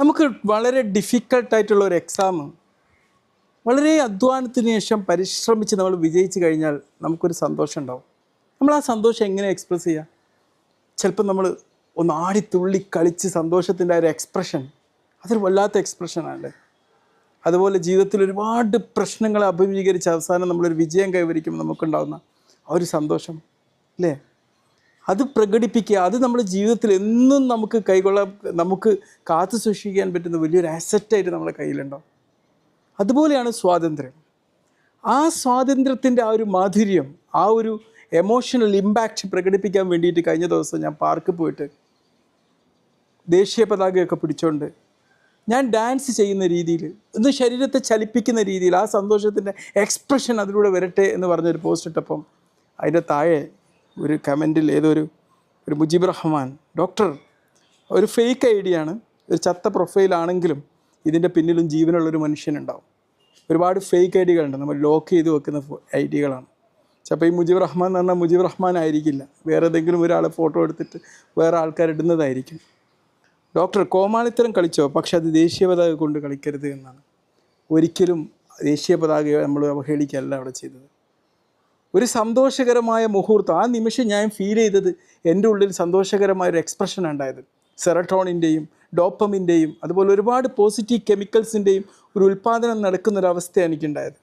നമുക്ക് വളരെ ഡിഫിക്കൽട്ടായിട്ടുള്ള ഒരു എക്സാം വളരെ അധ്വാനത്തിന് ശേഷം പരിശ്രമിച്ച് നമ്മൾ വിജയിച്ച് കഴിഞ്ഞാൽ നമുക്കൊരു സന്തോഷം ഉണ്ടാവും. നമ്മൾ ആ സന്തോഷം എങ്ങനെ എക്സ്പ്രസ് ചെയ്യുക ചിലപ്പോൾ നമ്മൾ ഒന്ന് ആടി തുള്ളി കളിച്ച് സന്തോഷത്തിന്റെ ഒരു എക്സ്പ്രഷൻ അതൊരു വല്ലാത്ത എക്സ്പ്രഷനാണ് അതുപോലെ ജീവിതത്തിൽ ഒരുപാട് പ്രശ്നങ്ങളെ അഭിമുഖീകരിച്ച് അവസാനം നമ്മളൊരു വിജയം കൈവരിക്കുമ്പോൾ നമുക്കുണ്ടാകുന്ന ആ ഒരു സന്തോഷം അല്ലേ? അത് പ്രകടിപ്പിക്കുക. അത് നമ്മുടെ ജീവിതത്തിൽ എന്നും നമുക്ക് കൈകൊള്ളാൻ നമുക്ക് കാത്തു സൂക്ഷിക്കാൻ പറ്റുന്ന വലിയൊരു അസറ്റായിട്ട് നമ്മുടെ കയ്യിലുണ്ടാവും അതുപോലെയാണ് സ്വാതന്ത്ര്യം. ആ സ്വാതന്ത്ര്യത്തിന്റെ ആ ഒരു മാധുര്യം ആ ഒരു എമോഷണൽ ഇമ്പാക്റ്റ് പ്രകടിപ്പിക്കാൻ വേണ്ടിയിട്ട് കഴിഞ്ഞ ദിവസം ഞാൻ പാർക്കിൽ പോയിട്ട് ദേശീയ പതാകയൊക്കെ പിടിച്ചോണ്ട് ഞാൻ ഡാൻസ് ചെയ്യുന്ന രീതിയിൽ ഒന്ന് ശരീരത്തെ ചലിപ്പിക്കുന്ന രീതിയിൽ ആ സന്തോഷത്തിന്റെ എക്സ്പ്രഷൻ അതിലൂടെ വരട്ടെ എന്ന് പറഞ്ഞൊരു പോസ്റ്റ് ഇട്ടപ്പം അതിന്റെ താഴെ ഒരു കമന്റിൽ ഏതൊരു ഒരു ഒരു മുജീബ് റഹ്മാൻ ഡോക്ടർ ഒരു ഫേക്ക് ഐ ആണ്. ഒരു ചത്ത പ്രൊഫൈലാണെങ്കിലും ഇതിന്റെ പിന്നിലും ജീവനുള്ളൊരു മനുഷ്യനുണ്ടാവും. ഒരുപാട് ഫേക്ക് ഐ ഡികളുണ്ട്. നമ്മൾ ലോക്ക് ചെയ്ത് വെക്കുന്ന ഐ ഡികളാണ്. ചിലപ്പോൾ ഈ മുജീബ് റഹ്മാൻ എന്ന് പറഞ്ഞാൽ മുജീബ് റഹ്മാൻ ആയിരിക്കില്ല. വേറെ ഏതെങ്കിലും ഒരാളെ ഫോട്ടോ എടുത്തിട്ട് വേറെ ആൾക്കാർ ഇടുന്നതായിരിക്കും. ഡോക്ടർ കോമാളിത്തരം കളിച്ചോ? പക്ഷെ അത് ദേശീയ പതാക കൊണ്ട് കളിക്കരുത് എന്നാണ്. ഒരിക്കലും ദേശീയ പതാകയെ നമ്മൾ അവഹേളിക്കുകയല്ല അവിടെ ചെയ്തത്. ഒരു സന്തോഷകരമായ മുഹൂർത്തം. ആ നിമിഷം ഞാൻ ഫീൽ ചെയ്തത് എന്റെ ഉള്ളിൽ സന്തോഷകരമായ ഒരു എക്സ്പ്രഷൻ ഉണ്ടായത്. സെറട്ടോണിന്റെയും ഡോപ്പമിന്റെയും അതുപോലെ ഒരുപാട് പോസിറ്റീവ് കെമിക്കൽസിന്റെയും ഒരു ഉൽപ്പാദനം നടക്കുന്നൊരവസ്ഥയാണ് എനിക്കുണ്ടായത്.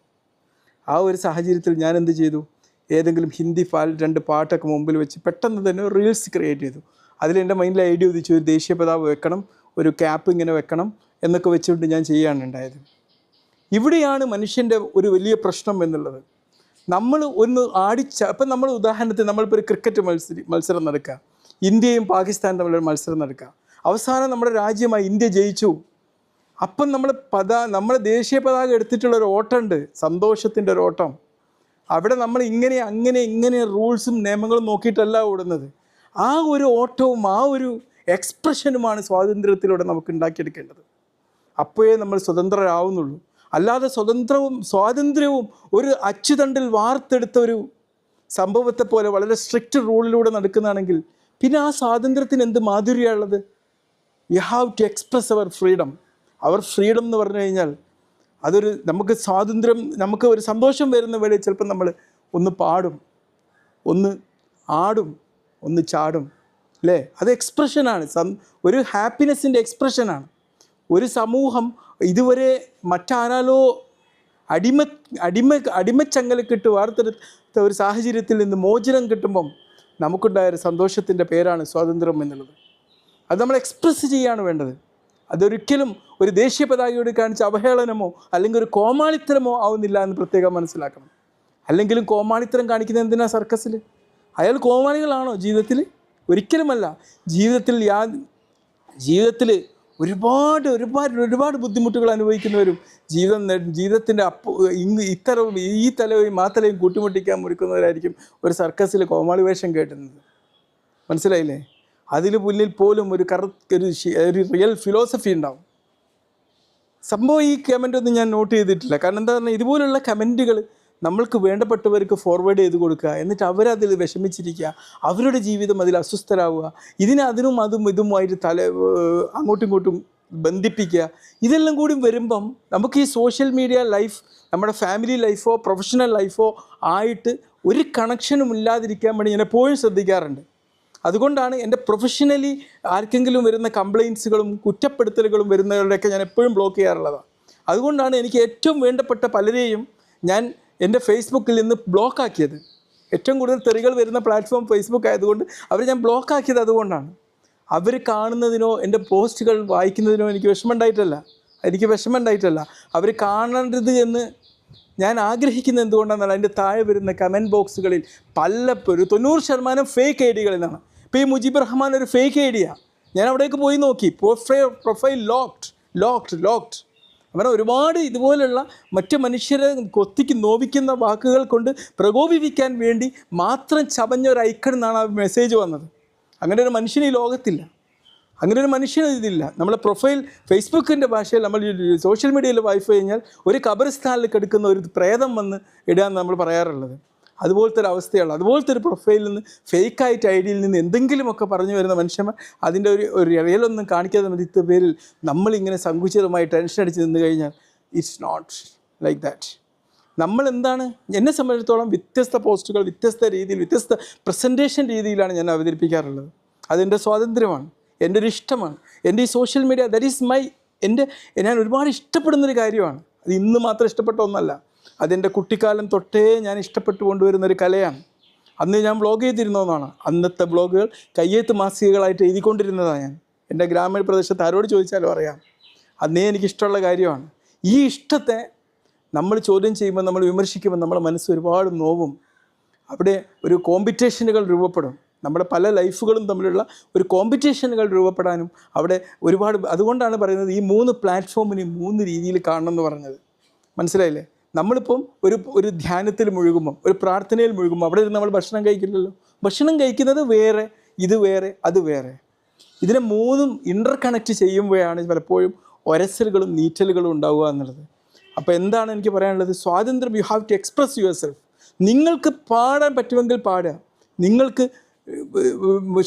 ആ ഒരു സാഹചര്യത്തിൽ ഞാൻ എന്ത് ചെയ്തു? ഏതെങ്കിലും ഹിന്ദി ഫാൽ രണ്ട് പാട്ടൊക്കെ മുമ്പിൽ വെച്ച് പെട്ടെന്ന് തന്നെ ഒരു റീൽസ് ക്രിയേറ്റ് ചെയ്തു. അതിൽ എന്റെ മൈൻഡിൽ ഐഡിയ ഉദിച്ചു ഒരു ദേശീയ പതാക വെക്കണം ഒരു ക്യാപ്പ് ഇങ്ങനെ വെക്കണം എന്നൊക്കെ വെച്ചുകൊണ്ട് ഞാൻ ചെയ്യുകയാണ് ഉണ്ടായത്. ഇവിടെയാണ് മനുഷ്യന്റെ ഒരു വലിയ പ്രശ്നം എന്നുള്ളത്. നമ്മൾ ഒന്ന് ആടിച്ച ഇപ്പം നമ്മൾ ഉദാഹരണത്തിന് നമ്മളിപ്പോൾ ഒരു ക്രിക്കറ്റ് മത്സരി മത്സരം നടക്കുക ഇന്ത്യയും പാകിസ്ഥാനും തമ്മിലൊരു മത്സരം നടക്കുക അവസാനം നമ്മുടെ രാജ്യമായി ഇന്ത്യ ജയിച്ചു. അപ്പം നമ്മൾ പതാ നമ്മുടെ ദേശീയ പതാക എടുത്തിട്ടുള്ള ഒരു ഓട്ടമുണ്ട്. സന്തോഷത്തിന്റെ ഒരു ഓട്ടം. അവിടെ നമ്മൾ ഇങ്ങനെ അങ്ങനെ ഇങ്ങനെ റൂൾസും നിയമങ്ങളും നോക്കിയിട്ടല്ല ഓടുന്നത്. ആ ഒരു ഓട്ടവും ആ ഒരു എക്സ്പ്രഷനുമാണ് സ്വാതന്ത്ര്യത്തിലൂടെ നമുക്ക് ഉണ്ടാക്കിയെടുക്കേണ്ടത്. അപ്പോഴേ നമ്മൾ സ്വതന്ത്രരാവുന്നുള്ളൂ. അല്ലാതെ സ്വതന്ത്രവും സ്വാതന്ത്ര്യവും ഒരു അച്ചുതണ്ടിൽ വാർത്തെടുത്ത ഒരു സംഭവത്തെ പോലെ വളരെ സ്ട്രിക്റ്റ് റൂളിലൂടെ നടക്കുന്നതാണെങ്കിൽ പിന്നെ ആ സ്വാതന്ത്ര്യത്തിന് എന്ത് മാധുര്യമുള്ളത് you have to express our freedom our freedom എന്ന് പറഞ്ഞു കഴിഞ്ഞാൽ അതൊരു നമുക്ക് സ്വാതന്ത്ര്യം നമുക്ക് ഒരു സന്തോഷം വരുന്ന വേളയിൽ ചിലപ്പോൾ നമ്മൾ ഒന്ന് പാടും ഒന്ന് ആടും ഒന്ന് ചാടും. അല്ലേ? അത് എക്സ്പ്രഷനാണ് ഒരു ഹാപ്പിനെസ്സിന്റെ എക്സ്പ്രഷനാണ് ഒരു സമൂഹം ഇതുവരെ മറ്റാരാലോ അടിമ അടിമ അടിമച്ചങ്ങലക്കിട്ട് വാർത്തെടുത്ത ഒരു സാഹചര്യത്തിൽ നിന്ന് മോചനം കിട്ടുമ്പം നമുക്കുണ്ടായ ഒരു സന്തോഷത്തിന്റെ പേരാണ് സ്വാതന്ത്ര്യം എന്നുള്ളത്. അത് നമ്മൾ എക്സ്പ്രസ് ചെയ്യാണ് വേണ്ടത്. അതൊരിക്കലും ഒരു ദേശീയ പതാകയോട് കാണിച്ച അവഹേളനമോ അല്ലെങ്കിൽ ഒരു കോമാളിത്തരമോ ആവുന്നില്ല എന്ന് പ്രത്യേകം മനസ്സിലാക്കണം. അല്ലെങ്കിലും കോമാളിത്തരം കാണിക്കുന്നത് എന്തിനാ സർക്കസിൽ? അയാൾ കോമാളികളാണോ ജീവിതത്തിൽ? ഒരിക്കലുമല്ല. ജീവിതത്തിൽ യാ ജീവിതത്തിൽ ഒരുപാട് ഒരുപാട് ഒരുപാട് ബുദ്ധിമുട്ടുകൾ അനുഭവിക്കുന്നവരും ജീവിതം ജീവിതത്തിന്റെ അപ്പ ഇന്ന് ഇത്തരവും ഈ തലവും ആ തലയും കൂട്ടിമുട്ടിക്കാൻ മുറിക്കുന്നവരായിരിക്കും ഒരു സർക്കസിൽ കോമാളി വേഷം കേട്ടുന്നത്. മനസ്സിലായില്ലേ? അതിൽ മുന്നിൽ പോലും ഒരു കറ ഒരു ഒരു റിയൽ ഫിലോസഫി ഉണ്ടാവും. സംഭവം ഈ കമന്റ് ഒന്നും ഞാൻ നോട്ട് ചെയ്തിട്ടില്ല. കാരണം എന്താ പറഞ്ഞാൽ ഇതുപോലുള്ള കമന്റുകൾ നമ്മൾക്ക് വേണ്ടപ്പെട്ടവർക്ക് ഫോർവേഡ് ചെയ്ത് കൊടുക്കുക. എന്നിട്ട് അവരതിൽ വിഷമിച്ചിരിക്കുക. അവരുടെ ജീവിതം അതിൽ അസ്വസ്ഥരാവുക. ഇതിനതിനും അതും ഇതുമായിട്ട് തല അങ്ങോട്ടും ഇങ്ങോട്ടും ബന്ധിപ്പിക്കുക. ഇതെല്ലാം കൂടി വരുമ്പം നമുക്ക് ഈ സോഷ്യൽ മീഡിയ ലൈഫ് നമ്മുടെ ഫാമിലി ലൈഫോ പ്രൊഫഷണൽ ലൈഫോ ആയിട്ട് ഒരു കണക്ഷനും ഇല്ലാതിരിക്കാൻ വേണ്ടി ഞാൻ എപ്പോഴും ശ്രദ്ധിക്കാറുണ്ട്. അതുകൊണ്ടാണ് എന്റെ പ്രൊഫഷണലി ആർക്കെങ്കിലും വരുന്ന കംപ്ലയിൻസുകളും കുറ്റപ്പെടുത്തലുകളും വരുന്നവരുടെയൊക്കെ ഞാൻ എപ്പോഴും ബ്ലോക്ക് ചെയ്യാറുള്ളതാണ്. അതുകൊണ്ടാണ് എനിക്ക് ഏറ്റവും വേണ്ടപ്പെട്ട പലരെയും ഞാൻ എന്റെ ഫേസ്ബുക്കിൽ നിന്ന് ബ്ലോക്ക് ആക്കിയത്. ഏറ്റവും കൂടുതൽ തെറികൾ വരുന്ന പ്ലാറ്റ്ഫോം ഫേസ്ബുക്ക് ആയതുകൊണ്ട് അവർ ഞാൻ ബ്ലോക്ക് ആക്കിയത് അതുകൊണ്ടാണ്. അവർ കാണുന്നതിനോ എന്റെ പോസ്റ്റുകൾ വായിക്കുന്നതിനോ എനിക്ക് വിഷമമുണ്ടായിട്ടല്ല. എനിക്ക് വിഷമമുണ്ടായിട്ടല്ല. അവർ കാണേണ്ടത് എന്ന് ഞാൻ ആഗ്രഹിക്കുന്നത് എന്തുകൊണ്ടാണെന്നാൽ അതിന്റെ താഴെ വരുന്ന കമന്റ് ബോക്സുകളിൽ പലപ്പോഴും തൊണ്ണൂറ് ശതമാനം ഫേക്ക് ഐ ഡികളിൽ നിന്നാണ്. ഇപ്പോൾ ഈ മുജീബ് റഹ്മാൻ ഒരു ഫേക്ക് ഐ ഡിയാണ് ഞാൻ അവിടേക്ക് പോയി നോക്കി. Profile profile locked locked locked അങ്ങനെ ഒരുപാട് ഇതുപോലുള്ള മറ്റു മനുഷ്യരെ കൊത്തിക്ക് നോവിക്കുന്ന വാക്കുകൾ കൊണ്ട് പ്രകോപിപ്പിക്കാൻ വേണ്ടി മാത്രം ചവഞ്ഞ ഒരു ഐക്കൺ എന്നാണ് ആ മെസ്സേജ് വന്നത്. അങ്ങനെ ഒരു മനുഷ്യൻ ഈ ലോകത്തില്ല. അങ്ങനെ ഒരു മനുഷ്യൻ ഇതില്ല. നമ്മളെ പ്രൊഫൈൽ ഫേസ്ബുക്കിന്റെ ഭാഷയിൽ നമ്മൾ സോഷ്യൽ മീഡിയയിൽ വായിച്ചു കഴിഞ്ഞാൽ ഒരു കബറിസ്ഥാനിൽ കിടക്കുന്ന ഒരു പ്രേതം വന്ന് ഇടാന്ന് നമ്മൾ പറയാറുള്ളത്. അതുപോലത്തെ ഒരു അവസ്ഥയാണ് അതുപോലത്തെ ഒരു പ്രൊഫൈലിൽ നിന്ന് ഫേക്കായിട്ട് ഐഡിയയിൽ നിന്ന് എന്തെങ്കിലുമൊക്കെ പറഞ്ഞു വരുന്ന മനുഷ്യന്മാർ അതിന്റെ ഒരു ഒരു റിയലൊന്നും കാണിക്കാതെ മതിത്ത പേരിൽ നമ്മളിങ്ങനെ സങ്കുചിതമായി ടെൻഷൻ അടിച്ച് നിന്ന് കഴിഞ്ഞാൽ ഇറ്റ്സ് നോട്ട് ലൈക്ക് ദാറ്റ് നമ്മൾ എന്താണ് എന്നെ സംബന്ധിച്ചിടത്തോളം വ്യത്യസ്ത പോസ്റ്റുകൾ വ്യത്യസ്ത രീതിയിൽ വ്യത്യസ്ത പ്രസന്റേഷൻ രീതിയിലാണ് ഞാൻ അവതരിപ്പിക്കാറുള്ളത്. അതെന്റെ സ്വാതന്ത്ര്യമാണ്. എന്റെ ഒരു ഇഷ്ടമാണ്. എന്റെ ഈ social media that is my എന്റെ ഞാൻ ഒരുപാട് ഇഷ്ടപ്പെടുന്നൊരു കാര്യമാണ്. അത് ഇന്ന് മാത്രം ഇഷ്ടപ്പെട്ട ഒന്നല്ല. അതെന്റെ കുട്ടിക്കാലം തൊട്ടേ ഞാൻ ഇഷ്ടപ്പെട്ടു കൊണ്ടുവരുന്ന ഒരു കലയാണ്. അന്ന് ഞാൻ ബ്ലോഗ് ചെയ്തിരുന്നതാണ് അന്നത്തെ ബ്ലോഗുകൾ കയ്യേത്ത് മാസികകളായിട്ട് എഴുതിക്കൊണ്ടിരുന്നതാണ് ഞാൻ. എന്റെ ഗ്രാമീണ പ്രദേശത്ത് ആരോട് ചോദിച്ചാലും അറിയാം. അന്നേ എനിക്കിഷ്ടമുള്ള കാര്യമാണ്. ഈ ഇഷ്ടത്തെ നമ്മൾ ചോദ്യം ചെയ്യുമ്പോൾ നമ്മൾ വിമർശിക്കുമ്പോൾ നമ്മുടെ മനസ്സ് ഒരുപാട് നോവും. അവിടെ ഒരു കോമ്പറ്റീഷനുകൾ രൂപപ്പെടും. നമ്മുടെ പല ലൈഫുകളും തമ്മിലുള്ള ഒരു കോമ്പറ്റീഷനുകൾ രൂപപ്പെടാനും അവിടെ ഒരുപാട് അതുകൊണ്ടാണ് പറയുന്നത് ഈ മൂന്ന് പ്ലാറ്റ്ഫോമിനെ മൂന്ന് രീതിയിൽ കാണണം എന്ന് പറഞ്ഞത്. മനസ്സിലായില്ലേ? നമ്മളിപ്പം ഒരു ഒരു ധ്യാനത്തിൽ മുഴുകുമ്പം ഒരു പ്രാർത്ഥനയിൽ മുഴുകുമ്പോൾ അവിടെ ഇരുന്ന് നമ്മൾ ഭക്ഷണം കഴിക്കില്ലല്ലോ. ഭക്ഷണം കഴിക്കുന്നത് വേറെ ഇത് വേറെ അത് വേറെ. ഇതിനെ മൂന്നും ഇന്റർ കണക്റ്റ് ചെയ്യുമ്പോഴാണ് പലപ്പോഴും ഒരസലുകളും നീറ്റലുകളും ഉണ്ടാവുക എന്നുള്ളത്. അപ്പോൾ എന്താണ് എനിക്ക് പറയാനുള്ളത്? സ്വാതന്ത്ര്യം you have to express yourself നിങ്ങൾക്ക് പാടാൻ പറ്റുമെങ്കിൽ പാടുക. നിങ്ങൾക്ക്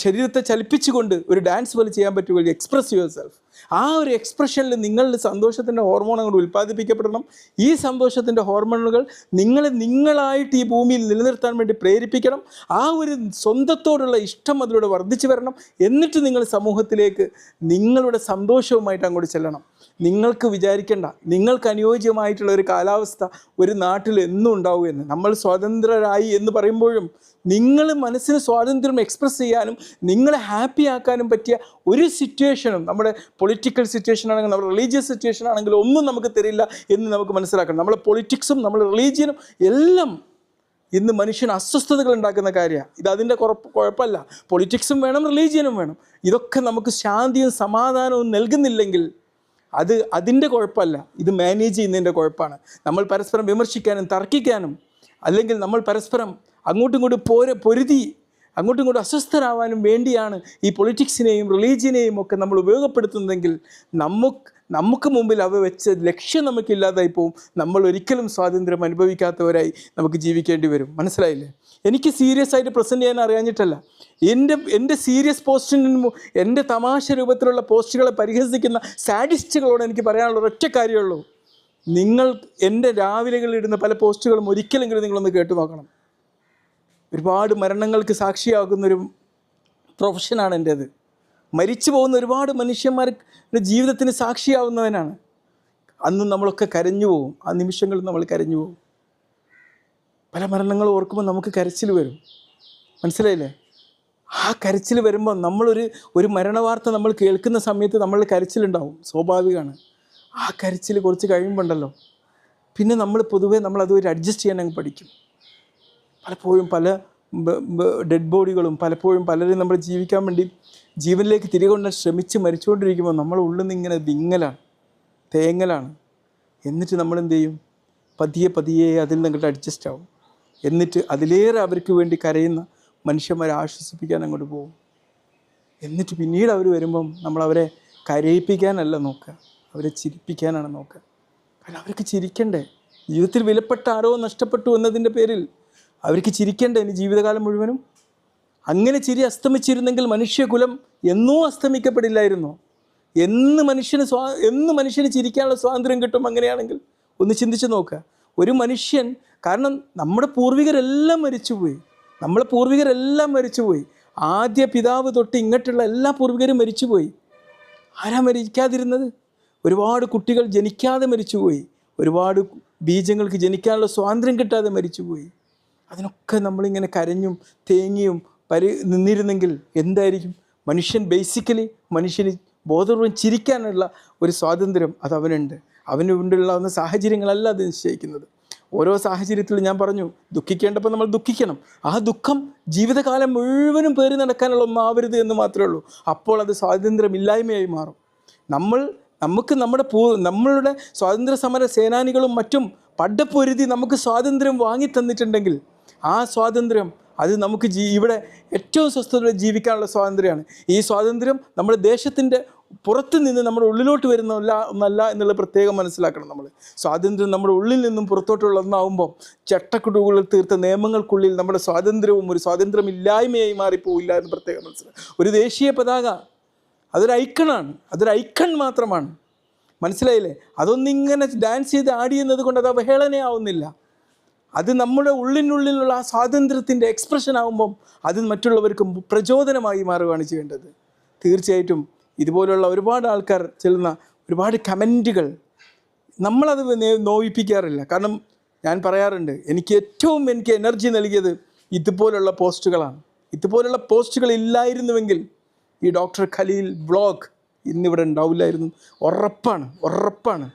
ശരീരത്തെ ചലിപ്പിച്ചുകൊണ്ട് ഒരു ഡാൻസ് പോലെ ചെയ്യാൻ പറ്റുമെങ്കിൽ എക്സ്പ്രസ് യുവർ സെൽഫ് ആ ഒരു എക്സ്പ്രഷനിൽ നിങ്ങളുടെ സന്തോഷത്തിന്റെ ഹോർമോണുകൾ ഉൽപ്പാദിപ്പിക്കപ്പെടണം. ഈ സന്തോഷത്തിന്റെ ഹോർമോണുകൾ നിങ്ങളെ നിങ്ങളായിട്ട് ഈ ഭൂമിയിൽ നിലനിർത്താൻ വേണ്ടി പ്രേരിപ്പിക്കണം. ആ ഒരു സ്വന്തത്തോടുള്ള ഇഷ്ടം അതിലൂടെ വർദ്ധിച്ചു വരണം. എന്നിട്ട് നിങ്ങൾ സമൂഹത്തിലേക്ക് നിങ്ങളുടെ സന്തോഷവുമായിട്ട് അങ്ങോട്ട് ചെല്ലണം. നിങ്ങൾക്ക് വിചാരിക്കേണ്ട. നിങ്ങൾക്ക് അനുയോജ്യമായിട്ടുള്ള ഒരു കാലാവസ്ഥ ഒരു നാട്ടിൽ എന്നും ഉണ്ടാവൂ എന്ന്. നമ്മൾ സ്വതന്ത്രരായി എന്ന് പറയുമ്പോഴും നിങ്ങൾ മനസ്സിന് സ്വാതന്ത്ര്യം എക്സ്പ്രസ് ചെയ്യാനും നിങ്ങളെ ഹാപ്പി ആക്കാനും പറ്റിയ ഒരു സിറ്റുവേഷനും നമ്മുടെ പൊളിറ്റിക്കൽ സിറ്റുവേഷൻ ആണെങ്കിൽ നമ്മുടെ റിലീജിയസ് സിറ്റുവേഷൻ ആണെങ്കിലും ഒന്നും നമുക്ക് തരില്ല എന്ന് നമുക്ക് മനസ്സിലാക്കണം. നമ്മളെ പൊളിറ്റിക്സും നമ്മുടെ റിലീജിയനും എല്ലാം ഇന്ന് മനുഷ്യൻ അസ്വസ്ഥതകൾ ഉണ്ടാക്കുന്ന കാര്യമാണ് ഇത് അതിന്റെ കുറപ്പ് കുഴപ്പമല്ല. പൊളിറ്റിക്സും വേണം റിലീജിയനും വേണം. ഇതൊക്കെ നമുക്ക് ശാന്തിയും സമാധാനവും നൽകുന്നില്ലെങ്കിൽ അത് അതിന്റെ കുഴപ്പമല്ല. ഇത് മാനേജ് ചെയ്യുന്നതിന്റെ കുഴപ്പമാണ്. നമ്മൾ പരസ്പരം വിമർശിക്കാനും തർക്കിക്കാനും അല്ലെങ്കിൽ നമ്മൾ പരസ്പരം അങ്ങോട്ടും ഇങ്ങോട്ടും പോര പൊരുതി അങ്ങോട്ടും ഇങ്ങോട്ടും അസ്വസ്ഥരാവാനും വേണ്ടിയാണ് ഈ പൊളിറ്റിക്സിനെയും റിലീജിയനെയും ഒക്കെ നമ്മൾ ഉപയോഗപ്പെടുത്തുന്നതെങ്കിൽ നമുക്ക് നമുക്ക് മുമ്പിൽ അവ വെച്ച ലക്ഷ്യം നമുക്കില്ലാതായി പോവും. നമ്മൾ ഒരിക്കലും സ്വാതന്ത്ര്യം അനുഭവിക്കാത്തവരായി നമുക്ക് ജീവിക്കേണ്ടി വരും. മനസ്സിലായില്ലേ? എനിക്ക് സീരിയസ് ആയിട്ട് പ്രസന്റ് ചെയ്യാൻ അറിയാഞ്ഞിട്ടല്ല. എന്റെ എന്റെ സീരിയസ് പോസ്റ്റിന് എന്റെ തമാശ രൂപത്തിലുള്ള പോസ്റ്റുകളെ പരിഹസിക്കുന്ന സാഡിസ്റ്റുകളോട് എനിക്ക് പറയാനുള്ള ഒരൊറ്റ കാര്യമുള്ളൂ നിങ്ങൾ എന്റെ രാവിലെകളിൽ ഇടുന്ന പല പോസ്റ്റുകളും ഒരിക്കലെങ്കിലും നിങ്ങളൊന്ന് കേട്ടു നോക്കണം ഒരുപാട് മരണങ്ങൾക്ക് സാക്ഷിയാകുന്നൊരു പ്രൊഫഷനാണ് എന്റേത്. മരിച്ചു പോകുന്ന ഒരുപാട് മനുഷ്യന്മാരുടെ ജീവിതത്തിന് സാക്ഷിയാവുന്നവനാണ്. അന്ന് നമ്മളൊക്കെ കരഞ്ഞു പോകും. ആ നിമിഷങ്ങളിൽ നമ്മൾ കരഞ്ഞു പോകും. പല മരണങ്ങൾ ഓർക്കുമ്പോൾ നമുക്ക് കരച്ചിൽ വരും. മനസ്സിലായില്ലേ? ആ കരച്ചിൽ വരുമ്പോൾ നമ്മളൊരു ഒരു മരണവാർത്ത നമ്മൾ കേൾക്കുന്ന സമയത്ത് നമ്മൾ കരച്ചിലുണ്ടാവും. സ്വാഭാവികമാണ്. ആ കരച്ചിൽ കുറച്ച് കഴിയുമ്പോണ്ടല്ലോ. പിന്നെ നമ്മൾ പൊതുവേ നമ്മൾ ഒരു അഡ്ജസ്റ്റ് ചെയ്യാൻ അങ്ങ് പഠിക്കും. പലപ്പോഴും പല ഡെഡ് ബോഡികളും പലപ്പോഴും പലരും നമ്മൾ ജീവിക്കാൻ വേണ്ടി ജീവനിലേക്ക് തിരികെ കൊണ്ട് ശ്രമിച്ച് മരിച്ചുകൊണ്ടിരിക്കുമ്പോൾ നമ്മൾ ഉള്ളിൽ നിന്ന് ഇങ്ങനെ വിങ്ങലാണ് തേങ്ങലാണ്. എന്നിട്ട് നമ്മൾ എന്ത് ചെയ്യും? പതിയെ പതിയെ അതിൽ നിന്ന് അങ്ങോട്ട് അഡ്ജസ്റ്റ് ആവും. എന്നിട്ട് അതിലേറെ അവർക്ക് വേണ്ടി കരയുന്ന മനുഷ്യന്മാരെ ആശ്വസിപ്പിക്കാൻ അങ്ങോട്ട് പോകും. എന്നിട്ട് പിന്നീട് അവർ വരുമ്പം നമ്മൾ അവരെ കരയിപ്പിക്കാനല്ല നോക്കുക. അവരെ ചിരിപ്പിക്കാനാണ് നോക്കുക. കാരണം അവർക്ക് ചിരിക്കണ്ടേ? ജീവിതത്തിൽ വിലപ്പെട്ട ആരോ നഷ്ടപ്പെട്ടു എന്നതിന്റെ പേരിൽ അവർക്ക് ചിരിക്കണ്ടേ ഇനി ജീവിതകാലം മുഴുവനും. അങ്ങനെ ചിരി അസ്തമിച്ചിരുന്നെങ്കിൽ മനുഷ്യകുലം എന്നോ അസ്തമിക്കപ്പെടില്ലായിരുന്നു. എന്ന് മനുഷ്യന് സ്വാ എന്ന് മനുഷ്യന് ചിരിക്കാനുള്ള സ്വാതന്ത്ര്യം കിട്ടും അങ്ങനെയാണെങ്കിൽ ഒന്ന് ചിന്തിച്ച് നോക്കുക ഒരു മനുഷ്യൻ കാരണം നമ്മുടെ പൂർവികരെല്ലാം മരിച്ചുപോയി. നമ്മളെ പൂർവികരെല്ലാം മരിച്ചുപോയി. ആദ്യ പിതാവ് തൊട്ട് ഇങ്ങോട്ടുള്ള എല്ലാ പൂർവികരും മരിച്ചുപോയി. ആരാ മരിക്കാതിരുന്നത്? ഒരുപാട് കുട്ടികൾ ജനിക്കാതെ മരിച്ചുപോയി. ഒരുപാട് ബീജങ്ങൾക്ക് ജനിക്കാനുള്ള സ്വാതന്ത്ര്യം കിട്ടാതെ മരിച്ചുപോയി. അതിനൊക്കെ നമ്മളിങ്ങനെ കരഞ്ഞും തേങ്ങിയും പരി നിന്നിരുന്നെങ്കിൽ എന്തായിരിക്കും? മനുഷ്യൻ ബേസിക്കലി മനുഷ്യന് ബോധപൂർവം ചിരിക്കാനുള്ള ഒരു സ്വാതന്ത്ര്യം അത് അവനുണ്ട് അവന് ഉണ്ടാകുന്ന സാഹചര്യങ്ങളല്ല അത് നിശ്ചയിക്കുന്നത്. ഓരോ സാഹചര്യത്തിലും ഞാൻ പറഞ്ഞു ദുഃഖിക്കേണ്ടപ്പോൾ നമ്മൾ ദുഃഖിക്കണം. ആ ദുഃഖം ജീവിതകാലം മുഴുവനും പേറി നടക്കാനുള്ള ഒന്നാവരുത് എന്ന് മാത്രമേ ഉള്ളൂ. അപ്പോൾ അത് സ്വാതന്ത്ര്യമില്ലായ്മയായി മാറും. നമ്മൾ നമുക്ക് നമ്മുടെ പൂ നമ്മളുടെ സ്വാതന്ത്ര്യ സമര സേനാനികളും മറ്റും പടപ്പൊരുതി നമുക്ക് സ്വാതന്ത്ര്യം വാങ്ങി തന്നിട്ടുണ്ടെങ്കിൽ ആ സ്വാതന്ത്ര്യം അത് നമുക്ക് ജീ ഇവിടെ ഏറ്റവും സ്വസ്ഥതയോടെ ജീവിക്കാനുള്ള സ്വാതന്ത്ര്യമാണ്. ഈ സ്വാതന്ത്ര്യം നമ്മുടെ ദേശത്തിന്റെ പുറത്ത് നിന്ന് നമ്മുടെ ഉള്ളിലോട്ട് വരുന്ന ഒന്നല്ല എന്നുള്ളത് പ്രത്യേകം മനസ്സിലാക്കണം നമ്മൾ. സ്വാതന്ത്ര്യം നമ്മുടെ ഉള്ളിൽ നിന്നും പുറത്തോട്ടുള്ള ഒന്നാവുമ്പോൾ ചട്ടക്കുടുകളിൽ തീർത്ത നിയമങ്ങൾക്കുള്ളിൽ നമ്മുടെ സ്വാതന്ത്ര്യവും ഒരു സ്വാതന്ത്ര്യമില്ലായ്മയായി മാറിപ്പോവില്ല എന്ന് പ്രത്യേകം മനസ്സിലാക്കും ഒരു ദേശീയ പതാക അതൊരു ഐക്കണാണ്. അതൊരു ഐക്കൺ മാത്രമാണ്. മനസ്സിലായില്ലേ? അതൊന്നിങ്ങനെ ഡാൻസ് ചെയ്ത് ആടിയെന്നത് കൊണ്ട് അത് അവഹേളനയാവുന്നില്ല. അത് നമ്മുടെ ഉള്ളിനുള്ളിലുള്ള ആ സ്വാതന്ത്ര്യത്തിന്റെ എക്സ്പ്രഷൻ ആകുമ്പം അത് മറ്റുള്ളവർക്ക് പ്രചോദനമായി മാറുകയാണ് ചെയ്യേണ്ടത്. തീർച്ചയായിട്ടും ഇതുപോലുള്ള ഒരുപാട് ആൾക്കാർ ചെല്ലുന്ന ഒരുപാട് കമന്റുകൾ നമ്മളത് നോവിപ്പിക്കാറില്ല. കാരണം ഞാൻ പറയാറുണ്ട് എനിക്ക് ഏറ്റവും എനിക്ക് എനർജി നൽകിയത് ഇതുപോലുള്ള പോസ്റ്റുകളാണ്. ഇതുപോലുള്ള പോസ്റ്റുകൾ ഇല്ലായിരുന്നുവെങ്കിൽ ഈ ഡോക്ടർ ഖലീൽ ബ്ലോഗ് ഇന്നിവിടെ ഉണ്ടാവില്ലായിരുന്നു. ഉറപ്പാണ് ഉറപ്പാണ്.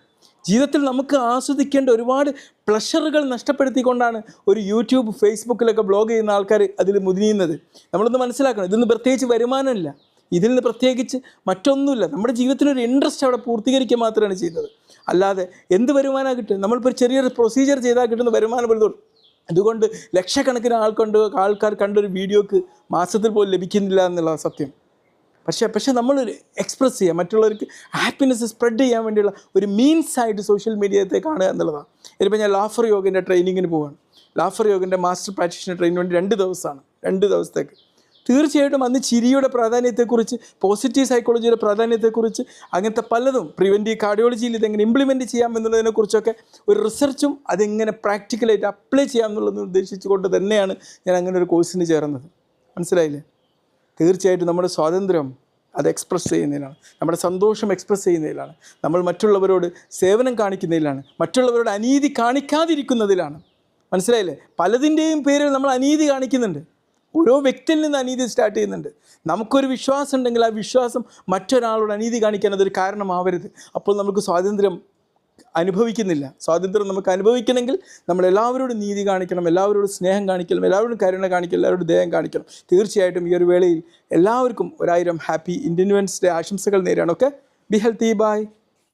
ജീവിതത്തിൽ നമുക്ക് ആസ്വദിക്കേണ്ട ഒരുപാട് പ്ലഷറുകൾ നഷ്ടപ്പെടുത്തിക്കൊണ്ടാണ് ഒരു യൂട്യൂബ് ഫേസ്ബുക്കിലൊക്കെ ബ്ലോഗ് ചെയ്യുന്ന ആൾക്കാർ അതിൽ മുതിരിയുന്നത് നമ്മളൊന്ന് മനസ്സിലാക്കണം ഇതൊന്നും പ്രത്യേകിച്ച് വരുമാനമില്ല. ഇതിൽ നിന്ന് പ്രത്യേകിച്ച് മറ്റൊന്നുമില്ല. നമ്മുടെ ജീവിതത്തിൽ ഒരു ഇൻട്രസ്റ്റ് അവിടെ പൂർത്തീകരിക്കുക മാത്രമാണ് ചെയ്യുന്നത്. അല്ലാതെ എന്ത് വരുമാനം കിട്ടും നമ്മളിപ്പോൾ ഒരു ചെറിയൊരു പ്രൊസീജിയർ ചെയ്താൽ കിട്ടുന്ന വരുമാനം വലുതുള്ളൂ അതുകൊണ്ട് ലക്ഷക്കണക്കിന് ആൾക്കൊണ്ട് ആൾക്കാർ കണ്ടൊരു വീഡിയോക്ക് മാസത്തിൽ പോലും ലഭിക്കുന്നില്ല എന്നുള്ള സത്യം. പക്ഷേ പക്ഷേ നമ്മൾ എക്സ്പ്രസ് ചെയ്യുക മറ്റുള്ളവർക്ക് ഹാപ്പിനെസ് സ്പ്രെഡ് ചെയ്യാൻ വേണ്ടിയുള്ള ഒരു മീൻസ് ആയിട്ട് സോഷ്യൽ മീഡിയത്തെ കാണുക എന്നുള്ളതാണ്. ഇതിപ്പോൾ ഞാൻ ലാഫർ യോഗന്റെ ട്രെയിനിങ്ങിന് പോവാണ്. ലാഫർ യോഗന്റെ മാസ്റ്റർ പ്രാക്ടീഷണർ ട്രെയിനിന് വേണ്ടി രണ്ട് ദിവസമാണ്. രണ്ട് ദിവസത്തേക്ക്. തീർച്ചയായിട്ടും അന്ന് ചിരിയുടെ പ്രാധാന്യത്തെക്കുറിച്ച് പോസിറ്റീവ് സൈക്കോളജിയുടെ പ്രാധാന്യത്തെക്കുറിച്ച് അങ്ങനത്തെ പലതും പ്രിവെന്റീവ് കാർഡിയോളജിയിൽ ഇതെങ്ങനെ ഇംപ്ലിമെന്റ് ചെയ്യാം എന്നുള്ളതിനെക്കുറിച്ചൊക്കെ ഒരു റിസർച്ചും അതെങ്ങനെ പ്രാക്ടിക്കലായിട്ട് അപ്ലൈ ചെയ്യാം എന്നുള്ളത് ഉദ്ദേശിച്ചുകൊണ്ട് തന്നെയാണ് ഞാൻ അങ്ങനെ ഒരു കോഴ്സിന് ചേർന്നത്. മനസ്സിലായില്ലേ? തീർച്ചയായിട്ടും നമ്മുടെ സ്വാതന്ത്ര്യം അത് എക്സ്പ്രസ് ചെയ്യുന്നതിലാണ്. നമ്മുടെ സന്തോഷം എക്സ്പ്രസ് ചെയ്യുന്നതിലാണ്. നമ്മൾ മറ്റുള്ളവരോട് സേവനം കാണിക്കുന്നതിലാണ്. മറ്റുള്ളവരോട് അനീതി കാണിക്കാതിരിക്കുന്നതിലാണ്. മനസ്സിലായില്ലേ? പലതിന്റെയും പേരിൽ നമ്മൾ അനീതി കാണിക്കുന്നുണ്ട്. ഓരോ വ്യക്തിയിൽ നിന്ന് അനീതി സ്റ്റാർട്ട് ചെയ്യുന്നുണ്ട്. നമുക്കൊരു വിശ്വാസം ഉണ്ടെങ്കിൽ ആ വിശ്വാസം മറ്റൊരാളോട് അനീതി കാണിക്കാൻ അതൊരു കാരണമാവരുത്. അപ്പോൾ നമുക്ക് സ്വാതന്ത്ര്യം അനുഭവിക്കുന്നില്ല. സ്വാതന്ത്ര്യം നമുക്ക് അനുഭവിക്കണമെങ്കിൽ നമ്മൾ എല്ലാവരോടും നീതി കാണിക്കണം എല്ലാവരോടും സ്നേഹം കാണിക്കണം എല്ലാവരോടും കരുണ കാണിക്കണം എല്ലാവരോടും ദേഹം കാണിക്കണം. തീർച്ചയായിട്ടും ഈ ഒരു വേളയിൽ എല്ലാവർക്കും ഒരായിരം ഹാപ്പി ഇൻഡിപെൻഡൻസ് ഡേ ആശംസകൾ ഓക്കെ ബി ഹെൽത്തി ബൈ